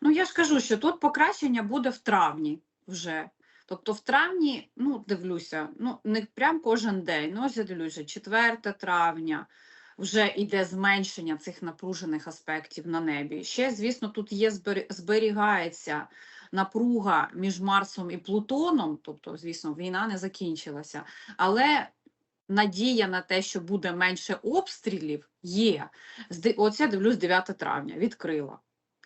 Ну, я ж кажу, що тут покращення буде в травні вже. Тобто в травні, ну, дивлюся, ну, не прям кожен день, ну, ось я дивлюся, 4 травня вже йде зменшення цих напружених аспектів на небі. Ще, звісно, тут є зберігається напруга між Марсом і Плутоном, тобто, звісно, війна не закінчилася, але надія на те, що буде менше обстрілів, є. Оце дивлюсь 9 травня, відкрила.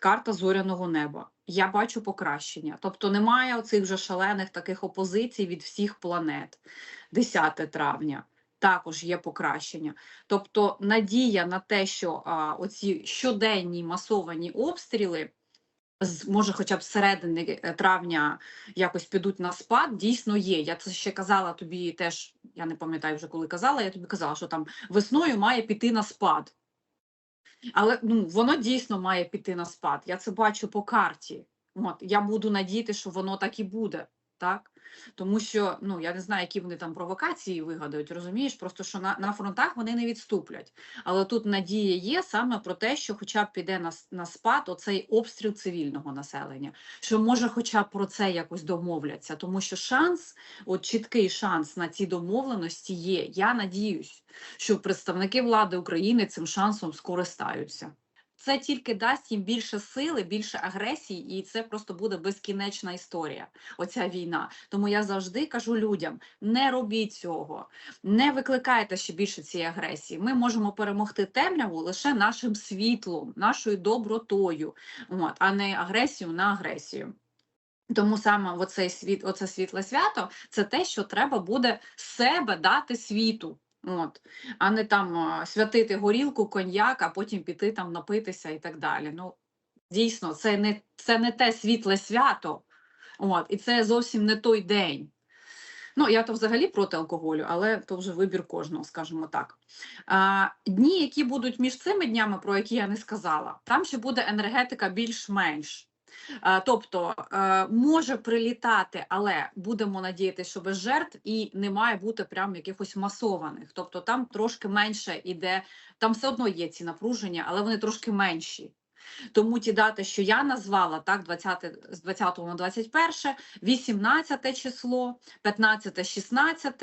Карта зоряного неба. Я бачу покращення. Тобто немає оцих вже шалених таких опозицій від всіх планет. 10 травня також є покращення. Тобто надія на те, що а, оці щоденні масовані обстріли, з, може, хоча б середини е, травня якось підуть на спад, дійсно є. Я це ще казала тобі теж, я не пам'ятаю вже коли казала, я тобі казала, що там весною має піти на спад. Але ну, воно дійсно має піти на спад. Я це бачу по карті. От, я буду надіяти, що воно так і буде. Так? Тому що ну, я не знаю, які вони там провокації вигадають, розумієш? Просто що на, на фронтах вони не відступлять. Але тут надія є саме про те, що хоча б піде на, на спад оцей обстріл цивільного населення, що може хоча б про це якось домовляться, тому що шанс, от чіткий шанс на ці домовленості є. Я надіюсь, що представники влади України цим шансом скористаються. Це тільки дасть їм більше сили, більше агресії, і це просто буде безкінечна історія. Оця війна. Тому я завжди кажу людям: не робіть цього, не викликайте ще більше цієї агресії. Ми можемо перемогти темряву лише нашим світлом, нашою добротою, от, а не агресію на агресію. Тому саме оцей світ, оце світле свято це те, що треба буде себе дати світу. От, а не там святити горілку, коньяк, а потім піти там напитися і так далі. Ну, дійсно, це не, це не те світле свято, от, і це зовсім не той день. Ну, я то взагалі проти алкоголю, але то вже вибір кожного, скажімо так. А, дні, які будуть між цими днями, про які я не сказала, там ще буде енергетика більш-менш. А, Тобто е, може прилітати, але будемо надіятися, що без жертв і не має бути прям якихось масованих. Тобто там трошки менше іде, там все одно є ці напруження, але вони трошки менші. Тому ті дати, що я назвала, так, 20, з 20 на 21, 18 число, 15, 16,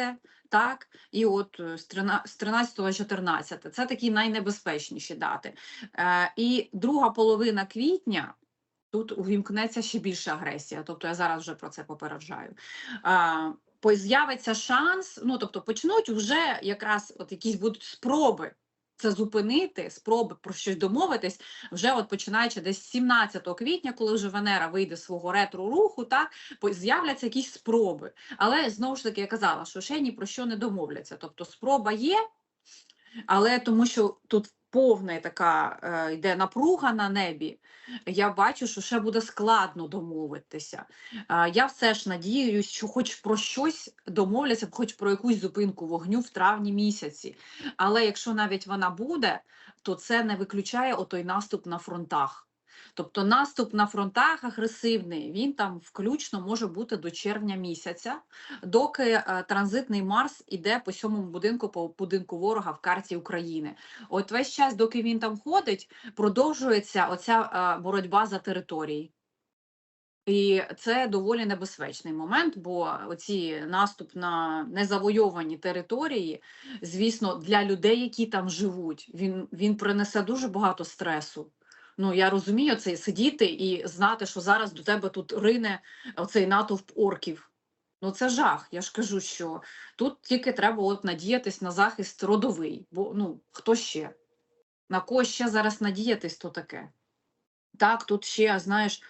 так, і от е, з 13 з 13 14. Це такі найнебезпечніші дати. Е, і друга половина квітня тут увімкнеться ще більша агресія. Тобто я зараз вже про це попереджаю. А, З'явиться шанс, ну тобто почнуть вже якраз от якісь будуть спроби це зупинити, спроби про щось домовитись, вже от починаючи десь 17 квітня, коли вже Венера вийде з свого ретро-руху, так з'являться якісь спроби. Але знову ж таки я казала, що ще ні про що не домовляться. Тобто спроба є, але тому що тут повна така е, йде напруга на небі, я бачу, що ще буде складно домовитися. Я все ж надіюсь, що хоч про щось домовляться, хоч про якусь зупинку вогню в травні місяці. Але якщо навіть вона буде, то це не виключає отой наступ на фронтах. Тобто наступ на фронтах агресивний, він там включно може бути до червня місяця, доки е, транзитний Марс іде по сьомому будинку, по будинку ворога в карті України. От весь час, доки він там ходить, продовжується оця е, боротьба за території. І це доволі небезпечний момент, бо оці наступ на незавойовані території, звісно, для людей, які там живуть, він, він принесе дуже багато стресу. Ну, я розумію це сидіти і знати, що зараз до тебе тут рине оцей натовп орків. Ну, це жах. Я ж кажу, що тут тільки треба от надіятись на захист родовий, бо ну хто ще? На кого ще зараз надіятись, то таке? Так, тут ще, знаєш,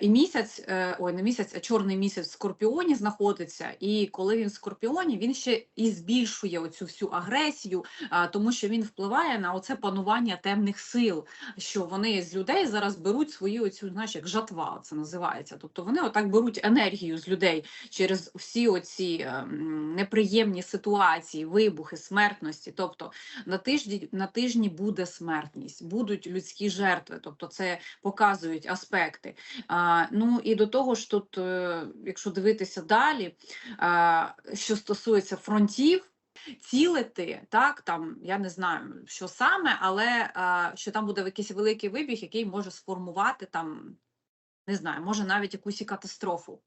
і місяць, е, ой, не місяць, а чорний місяць в Скорпіоні знаходиться, і коли він в Скорпіоні, він ще і збільшує оцю всю агресію, тому що він впливає на оце панування темних сил, що вони з людей зараз беруть свою оцю, знаєш, як жатва це називається. Тобто вони отак беруть енергію з людей через всі оці е, неприємні ситуації, вибухи, смертності. Тобто на тижні, на тижні буде смертність, будуть людські жертви, тобто це показують аспекти. А, ну і до того ж, тут, е, якщо дивитися далі, а, що стосується фронтів. цілити, так там я не знаю, що саме, але а, що там буде якийсь великий вибіг, який може сформувати там, не знаю, може навіть якусь і катастрофу.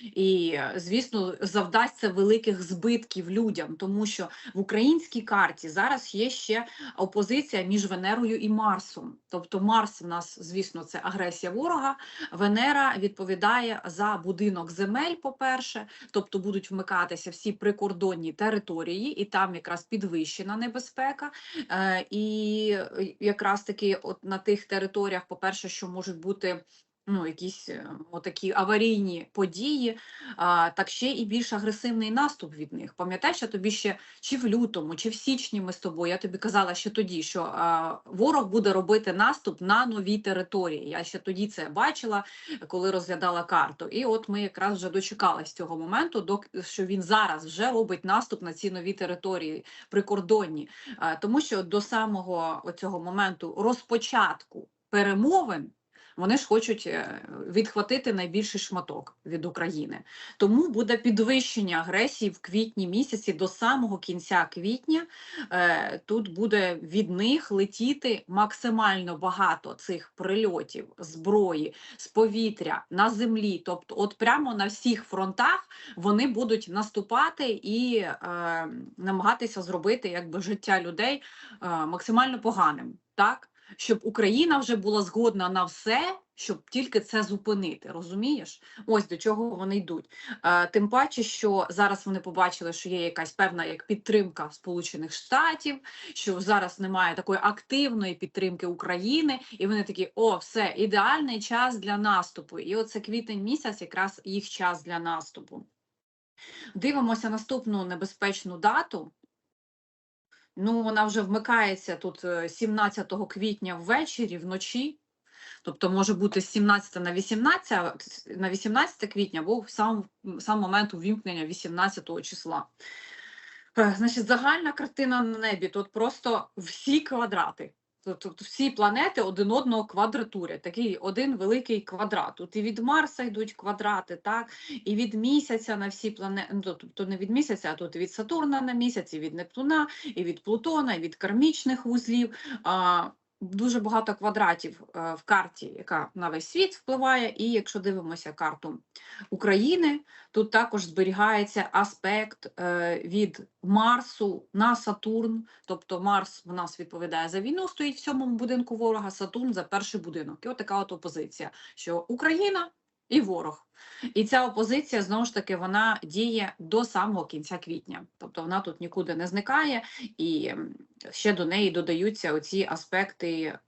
І, е, звісно, завдасть це великих збитків людям, тому що в українській карті зараз є ще опозиція між Венерою і Марсом. Тобто Марс в нас, звісно, це агресія ворога. Венера відповідає за будинок земель, по-перше, тобто будуть вмикатися всі прикордонні території, і там якраз підвищена небезпека. Е, І якраз таки, от на тих територіях, по-перше, що можуть бути ну, якісь е, отакі аварійні події, а, так ще і більш агресивний наступ від них. Пам'ятаєш, я тобі ще чи в лютому, чи в січні ми з тобою, я тобі казала ще тоді, що а, ворог буде робити наступ на новій території. Я ще тоді це бачила, коли розглядала карту. І от ми якраз вже дочекались цього моменту, док- що він зараз вже робить наступ на ці нові території прикордонні, А, тому що до самого цього моменту розпочатку перемовин. Вони ж хочуть е, відхватити найбільший шматок від України. Тому буде підвищення агресії в квітні місяці до самого кінця квітня. Е, Тут буде від них летіти максимально багато цих прильотів, зброї, з повітря, на землі. Тобто, от прямо на всіх фронтах вони будуть наступати і е, намагатися зробити якби життя людей е, максимально поганим. Так? Щоб Україна вже була згодна на все, щоб тільки це зупинити. Розумієш? Ось до чого вони йдуть. Тим паче, що зараз вони побачили, що є якась певна як підтримка Сполучених Штатів, що зараз немає такої активної підтримки України, і вони такі: о, все, ідеальний час для наступу. І оце квітень місяць, якраз їх час для наступу. Дивимося наступну небезпечну дату. Ну, вона вже вмикається тут е, 17 квітня ввечері, вночі. Тобто може бути з 17 на 18, а на 18 квітня, або сам, сам момент увімкнення 18 числа. Е, Значить, загальна картина на небі. Тут просто всі квадрати. Тобто всі планети один одного квадратури, такий один великий квадрат. Тут і від Марса йдуть квадрати, так, і від місяця на всі планети, ну, тобто не від місяця, а тут і від Сатурна на місяць, і від Нептуна, і від Плутона, і від кармічних вузлів. А, дуже багато квадратів е, в карті, яка на весь світ впливає. І якщо дивимося карту України, тут також зберігається аспект е, від Марсу на Сатурн. Тобто Марс в нас відповідає за війну, стоїть в сьомому будинку ворога, Сатурн за перший будинок. І от така от опозиція, що Україна і ворог. І ця опозиція знову ж таки вона діє до самого кінця квітня. Тобто вона тут нікуди не зникає, і ще до неї додаються оці аспекти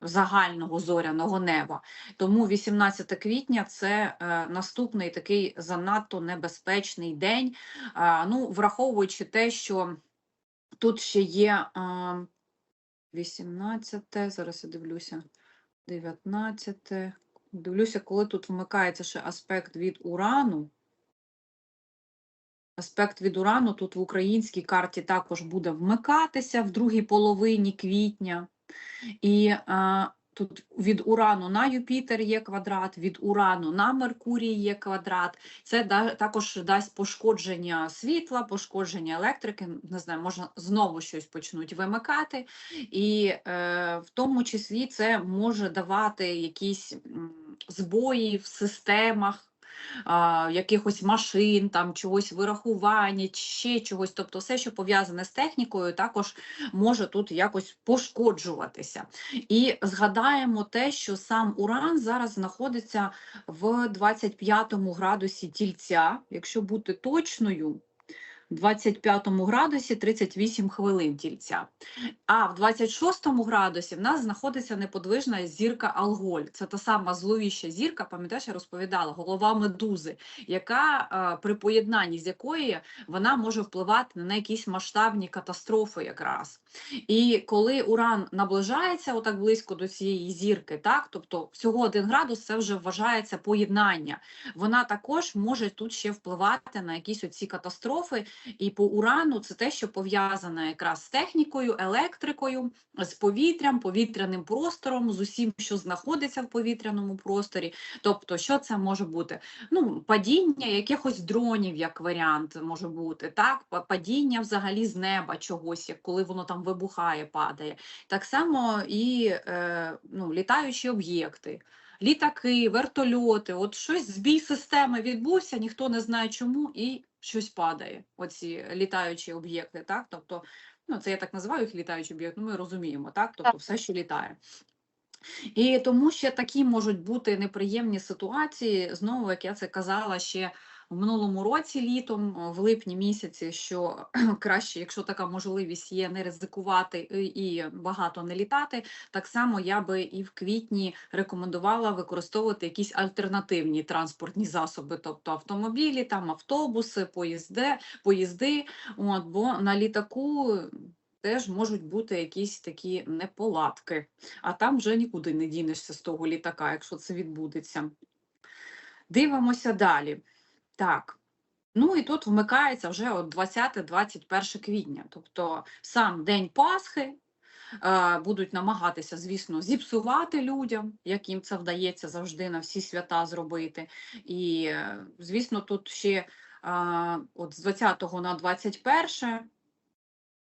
загального зоряного неба. Тому 18 квітня це е, наступний такий занадто небезпечний день. А, ну, враховуючи те, що тут ще є а, 18, зараз я дивлюся, 19. Дивлюся, коли тут вмикається ще аспект від урану. Аспект від урану тут в українській карті також буде вмикатися в другій половині квітня. І тут від урану на Юпітер є квадрат, від урану на Меркурій є квадрат. Це також дасть пошкодження світла, пошкодження електрики. Не знаю, можна знову щось почнуть вимикати. І е, в тому числі це може давати якісь збої в системах а, якихось машин, там чогось вирахування, ще чогось. Тобто, все, що пов'язане з технікою, також може тут якось пошкоджуватися. І згадаємо те, що сам Уран зараз знаходиться в 25 градусі тільця, якщо бути точною. 25 градусі 38 хвилин тільця. А в 26 градусі в нас знаходиться неподвижна зірка Алголь. Це та сама зловіща зірка, пам'ятаєш, я розповідала, голова медузи, яка е, при поєднанні з якої вона може впливати на якісь масштабні катастрофи якраз. І коли Уран наближається отак близько до цієї зірки, так, тобто всього 1 градус це вже вважається поєднання. Вона також може тут ще впливати на якісь оці катастрофи, І по урану це те, що пов'язане якраз з технікою, електрикою, з повітрям, повітряним простором, з усім, що знаходиться в повітряному просторі. Тобто, що це може бути? Ну, падіння якихось дронів, як варіант, може бути, так, падіння взагалі з неба чогось, як коли воно там вибухає, падає. Так само і е, ну, літаючі об'єкти. Літаки, вертольоти, от щось збій системи відбувся, ніхто не знає чому, і щось падає. Оці літаючі об'єкти, так? Тобто, ну це я так називаю їх літаючі об'єкти, ну ми розуміємо, так? Тобто все, що літає. І тому ще такі можуть бути неприємні ситуації, знову, як я це казала ще в минулому році, літом, в липні місяці, що краще, якщо така можливість є, не ризикувати і і багато не літати. Так само я би і в квітні рекомендувала використовувати якісь альтернативні транспортні засоби, тобто автомобілі, там автобуси, поїзди, поїзди. От, бо на літаку теж можуть бути якісь такі неполадки, а там вже нікуди не дінешся з того літака, якщо це відбудеться. Дивимося далі. Так. Ну і тут вмикається вже от 20-21 квітня, тобто сам День Пасхи. е, Будуть намагатися, звісно, зіпсувати людям, як їм це вдається завжди на всі свята зробити. І, е, звісно, тут ще е, от з 20 на 21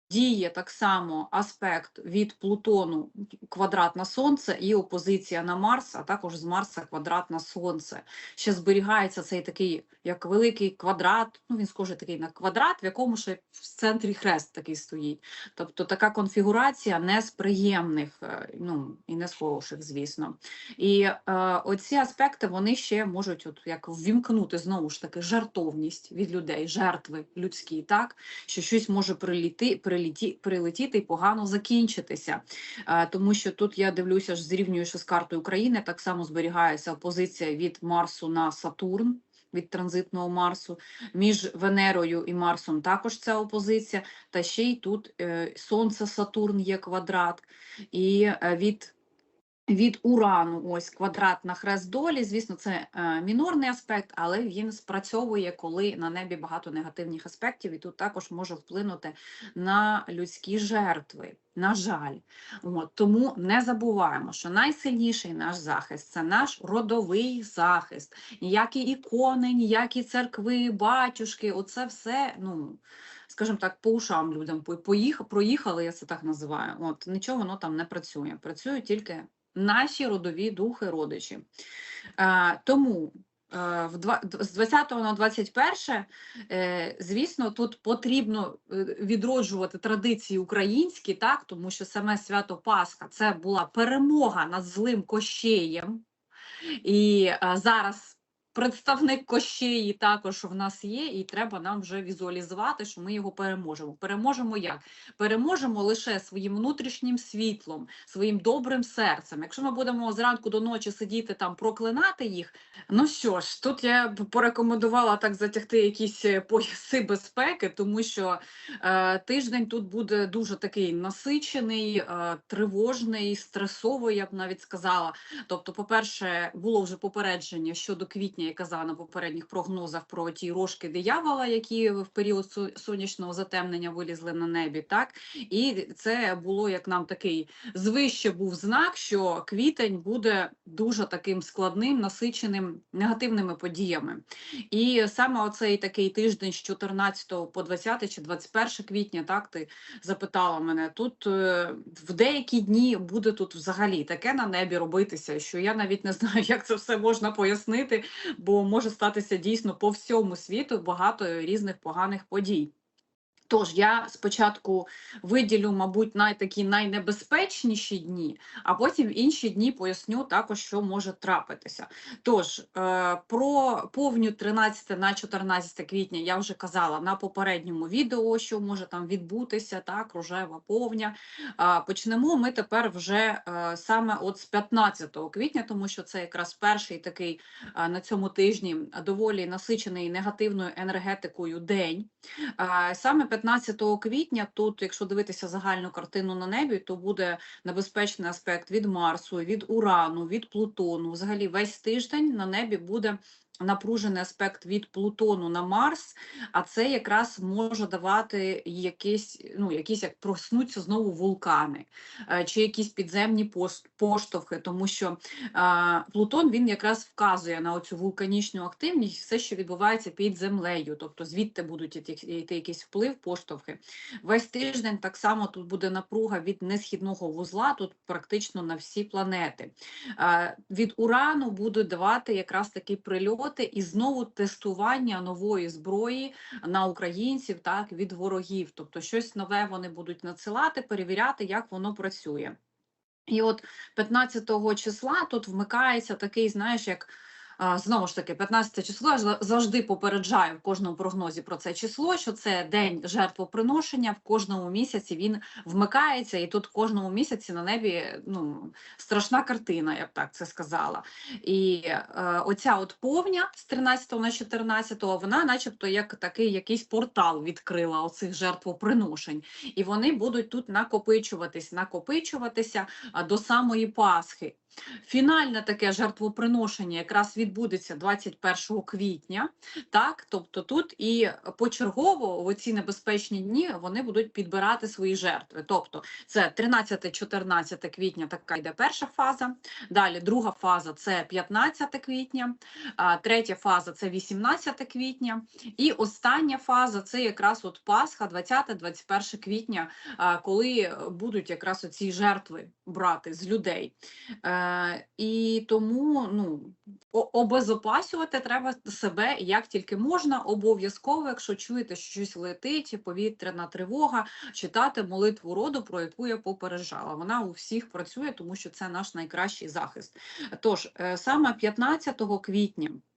діє так само аспект від Плутону квадрат на Сонце і опозиція на Марс, а також з Марса квадрат на Сонце. Ще зберігається цей такий, як великий квадрат, ну він схожий такий на квадрат, в якому ще в центрі хрест такий стоїть. Тобто така конфігурація не з приємних, е, ну і не з хороших, звісно. І е, оці аспекти вони ще можуть от як ввімкнути знову ж таки жартовність від людей, жертви людські, так що щось може приліти, прилетіти і погано закінчитися. Е, Тому що тут я дивлюся, ж зрівнюючи з картою України, так само зберігається опозиція від Марсу на Сатурн. Від транзитного Марсу між Венерою і Марсом також ця опозиція, та ще й тут е, Сонце Сатурн є квадрат, і е, від від Урану, ось квадрат на хрест долі. Звісно, це е, мінорний аспект, але він спрацьовує, коли на небі багато негативних аспектів, і тут також може вплинути на людські жертви. На жаль, От, тому не забуваємо, що найсильніший наш захист це наш родовий захист. Ніякі ікони, ніякі церкви, батюшки, оце все, ну скажімо так, по ушам людям по- поїх, проїхали, я це так називаю. От нічого воно там не працює. Працюють тільки наші родові духи, родичі. Тому в з 20 на 21, е, звісно, тут потрібно е, відроджувати традиції українські, так, тому що саме свято Пасха це була перемога над злим кощеєм. І зараз представник Кощеї також в нас є, і треба нам вже візуалізувати, що ми його переможемо. Переможемо як? Переможемо лише своїм внутрішнім світлом, своїм добрим серцем. Якщо ми будемо зранку до ночі сидіти там, проклинати їх. Ну що ж, тут я б порекомендувала так затягти якісь е, пояси безпеки, тому що е, тиждень тут буде дуже такий насичений, е, тривожний, стресовий, я б навіть сказала. Тобто, по-перше, було вже попередження щодо квітня, я казала на попередніх прогнозах про ті рожки диявола, які в період сонячного затемнення вилізли на небі. Так і це було як нам такий звище був знак, що квітень буде дуже таким складним, насиченим негативними подіями. І саме оцей такий тиждень з 14 по 20 чи 21 квітня, так ти запитала мене. Тут е, в деякі дні буде тут взагалі таке на небі робитися, що я навіть не знаю, як це все можна пояснити, бо може статися дійсно по всьому світу багато різних поганих подій. Тож я спочатку виділю, мабуть, най такі найнебезпечніші дні, а потім інші дні поясню також, що може трапитися. Тож е, про повню 13 на 14 квітня я вже казала на попередньому відео, що може там відбутися, так, рожева повня. Почнемо ми тепер вже е, саме от з 15 квітня, тому що це якраз перший такий е, на цьому тижні доволі насичений негативною енергетикою день. Саме 15 квітня, тут, якщо дивитися загальну картину на небі, то буде небезпечний аспект від Марсу, від Урану, від Плутону. Взагалі весь тиждень на небі буде напружений аспект від Плутону на Марс, а це якраз може давати якісь, ну, якісь як проснуться знову вулкани е, чи якісь підземні поштовхи, тому що а, Плутон він якраз вказує на оцю вулканічну активність, все, що відбувається під землею, тобто звідти будуть йти якийсь вплив, поштовхи. Весь тиждень так само тут буде напруга від несхідного вузла, тут практично на всі планети. Е, Від урану будуть давати якраз такі прильоти і знову тестування нової зброї на українців, так від ворогів. Тобто щось нове вони будуть надсилати, перевіряти, як воно працює. І от 15 числа тут вмикається такий, знаєш, як знову ж таки, 15 число я завжди попереджаю в кожному прогнозі про це число, що це день жертвоприношення. В кожному місяці він вмикається, і тут в кожному місяці на небі ну, страшна картина, я б так це сказала. І е, оця от повня з 13 на 14, вона, начебто, як такий якийсь портал відкрила оцих жертвоприношень і вони будуть тут накопичуватись, накопичуватися до самої Пасхи. Фінальне таке жертвоприношення якраз відбудеться 21 квітня, так тобто тут і почергово в ці небезпечні дні вони будуть підбирати свої жертви. Тобто це 13-14 квітня, така йде перша фаза. Далі друга фаза це 15 квітня, третя фаза це 18 квітня, і остання фаза це якраз от Пасха, 20-21 квітня, коли будуть якраз оці жертви брати з людей. Е, і тому ну, обезопасювати треба себе як тільки можна. Обов'язково, якщо чуєте, що щось летить, повітряна тривога, читати молитву роду, про яку я попереджала. Вона у всіх працює, тому що це наш найкращий захист. Тож, е, саме 15 квітня